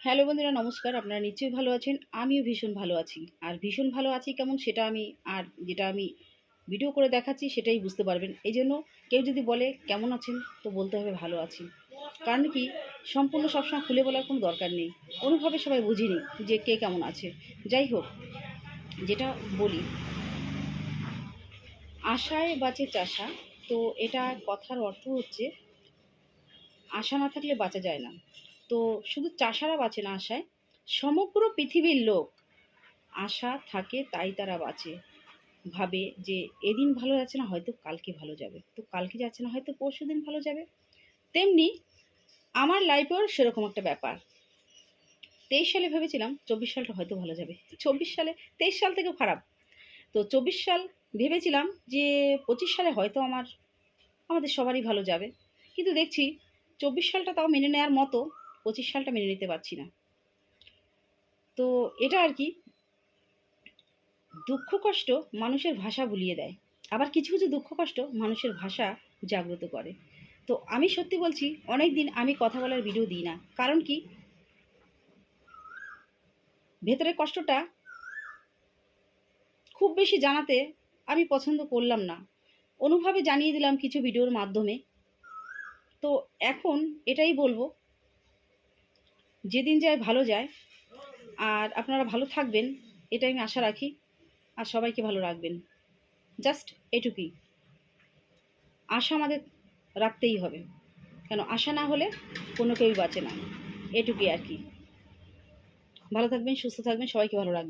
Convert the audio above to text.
Hello বন্ধুরা, নমস্কার। আপনারা নিশ্চয়ই ভালো আছেন। আমিও ভীষণ ভালো আছি। আর ভীষণ ভালো আছি কেমন সেটা আমি, আর যেটা আমি ভিডিও করে দেখাচ্ছি সেটাই বুঝতে পারবেন। এই জন্য কেউ যদি বলে, কেমন আছেন? তো বলতে হবে, ভালো আছি। কারণ কি? সম্পূর্ণ সবসময় খুলে বলার কোনো দরকার নেই। কোনোভাবে সবাই বুঝিনি যে কে কেমন আছে। যাই হোক, যেটা বলি, আশায় বাঁচে চাষা। তো এটা কথার অর্থ হচ্ছে, আশা না থাকলে বাঁচা যায় না। তো শুধু চাষারা বাঁচে না আশায়। সমগ্র পৃথিবীর লোক আশা থাকে, তাই তারা বাঁচে। ভাবে যে এদিন ভালো যাচ্ছে না, হয়তো কালকে ভালো যাবে। তো কালকে যাচ্ছে না, হয়তো পরশু দিন ভালো যাবে। তেমনি আমার লাইফেও সেরকম একটা ব্যাপার। তেইশ সালে ভেবেছিলাম, চব্বিশ সালটা হয়তো ভালো যাবে। চব্বিশ সালে, তেইশ সাল থেকেও খারাপ। তো চব্বিশ সাল ভেবেছিলাম যে পঁচিশ সালে হয়তো আমার, আমাদের সবারই ভালো যাবে। কিন্তু দেখছি, চব্বিশ সালটা তাও মেনে নেওয়ার মতো পঁচিশ সালটা মেনে নিতে পারছি না। তো এটা আর কি, দুঃখ কষ্ট মানুষের ভাষা ভুলিয়ে দেয়। আবার কিছু কিছু দুঃখ কষ্ট মানুষের ভাষা জাগ্রত করে। তো আমি সত্যি বলছি অনেক দিন আমি কথা বলার ভিডিও দিই না। কারণ কি? ভেতরের কষ্টটা খুব বেশি জানাতে আমি পছন্দ করলাম না। অনুভবে জানিয়ে দিলাম কিছু ভিডিওর মাধ্যমে। তো এখন এটাই বলব যেদিন যায় ভালো যায়। আর আপনারা ভালো থাকবেন এটা আমি আশা রাখি। আর সবাইকে ভালো রাখবেন। জাস্ট এটুকুই। আশা আমাদের রাখতেই হবে। কেন, আশা না হলে কোনো কেউই বাঁচে না। এটুকুই আর কি। ভালো থাকবেন, সুস্থ থাকবেন, সবাইকে ভালো রাখবেন।